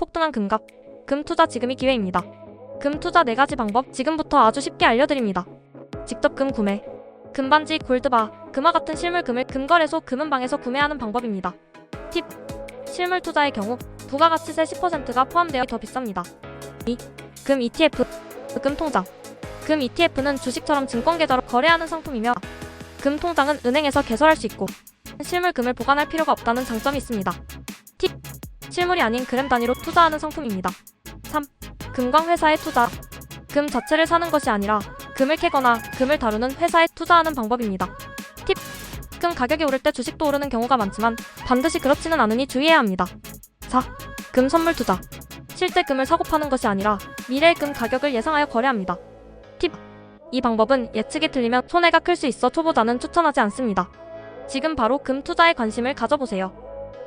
폭등한 금값. 금 투자 지금이 기회입니다. 금 투자 4가지 방법 지금부터 아주 쉽게 알려드립니다. 직접 금 구매. 금반지, 골드바, 금화 같은 실물 금을 금거래소 금은방에서 구매하는 방법입니다. 팁. 실물 투자의 경우 부가가치세 10%가 포함되어 더 비쌉니다. 2. 금 ETF. 금 통장. 금 ETF는 주식처럼 증권 계좌로 거래하는 상품이며 금 통장은 은행에서 개설할 수 있고 실물 금을 보관할 필요가 없다는 장점이 있습니다. 팁. 실물이 아닌 그램 단위로 투자하는 상품입니다. 3. 금광 회사에 투자. 금 자체를 사는 것이 아니라 금을 캐거나 금을 다루는 회사에 투자하는 방법입니다. 팁. 금 가격이 오를 때 주식도 오르는 경우가 많지만 반드시 그렇지는 않으니 주의해야 합니다. 4. 금 선물 투자. 실제 금을 사고 파는 것이 아니라 미래의 금 가격을 예상하여 거래합니다. 팁. 이 방법은 예측이 틀리면 손해가 클 수 있어 초보자는 추천하지 않습니다. 지금 바로 금 투자에 관심을 가져보세요.